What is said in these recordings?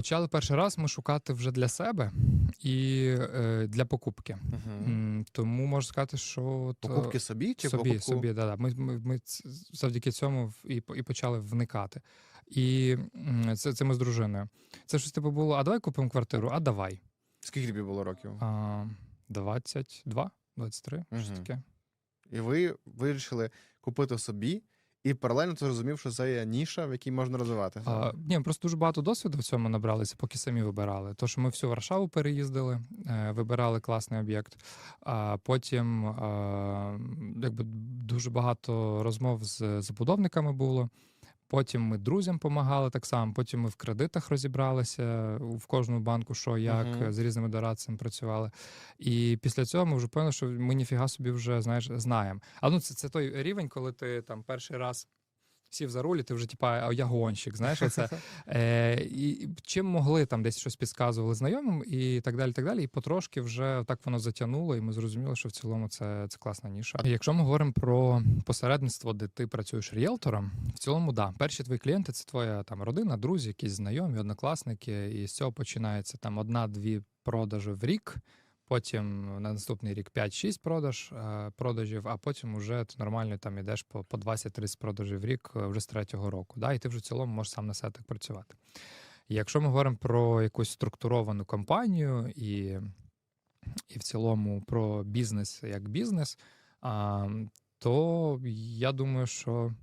Почали перший раз ми шукати вже для себе і е, для покупки. М, Тому можу сказати, що от, е, Покупки собі чи собі, покупку? собі, да, да. Ми, ми, ми завдяки цьому і, і почали вникати. І це, це ми з дружиною. Це щось типу було: а давай купимо квартиру, а давай. Скільки тобі було років? А, 22, 23, щось таке. І ви вирішили купити собі, і паралельно ти зрозумів, що це є ніша, в якій можна розвиватися. А, ні, просто дуже багато досвіду в цьому набралися, поки самі вибирали. То, що ми всю Варшаву переїздили, е, вибирали класний об'єкт. А потім е, якби дуже багато розмов з забудовниками було. Потім ми друзям допомагали так само. Потім ми в кредитах розібралися в кожному банку, що як uh -huh. з різними дорадцями працювали. І після цього ми вже поняли, що ми ніфіга собі вже знаєш знаємо. А ну це, це той рівень, коли ти там перший раз сів за руль, і ти вже типа, а я гонщик, знаєш, оце. Е, і чим могли там десь щось підказували знайомим, і так далі. так далі. І потрошки вже так воно затягнуло, і ми зрозуміли, що в цілому це, це класна ніша. І Якщо ми говоримо про посередництво, де ти працюєш ріелтором, в цілому, да, перші твої клієнти це твоя там родина, друзі, якісь знайомі, однокласники, і з цього починається там одна-дві продажі в рік. Потім на наступний рік 5-6 продаж, е, продажів, а потім вже ти нормально там ідеш по, по 20-30 продажів в рік е, вже з третього року. Да? І ти вже в цілому можеш сам на себе так працювати. І якщо ми говоримо про якусь структуровану компанію і, і в цілому про бізнес як бізнес, а, то я думаю, що,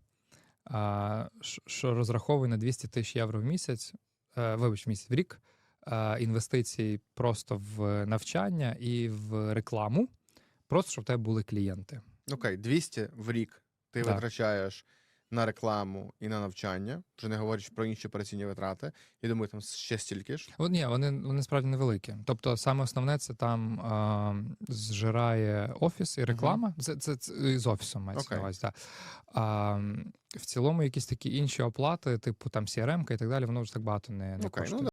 а, що- розраховує на 200 тисяч євро в місяць, е, вибач, в місяць в рік інвестицій просто в навчання і в рекламу, просто щоб в тебе були клієнти. Окей, 200 в рік ти Да. витрачаєш на рекламу і на навчання, вже не говорячи про інші операційні витрати. Я думаю, там ще стільки ж. О, ні, вони, вони справді невеликі. Тобто, саме основне це там а, зжирає офіс і реклама. Це, це, це з офісом мається на увазі. Так. А, в цілому, якісь такі інші оплати, типу там CRM і так далі, воно вже так багато не, не Окей, ну коштує.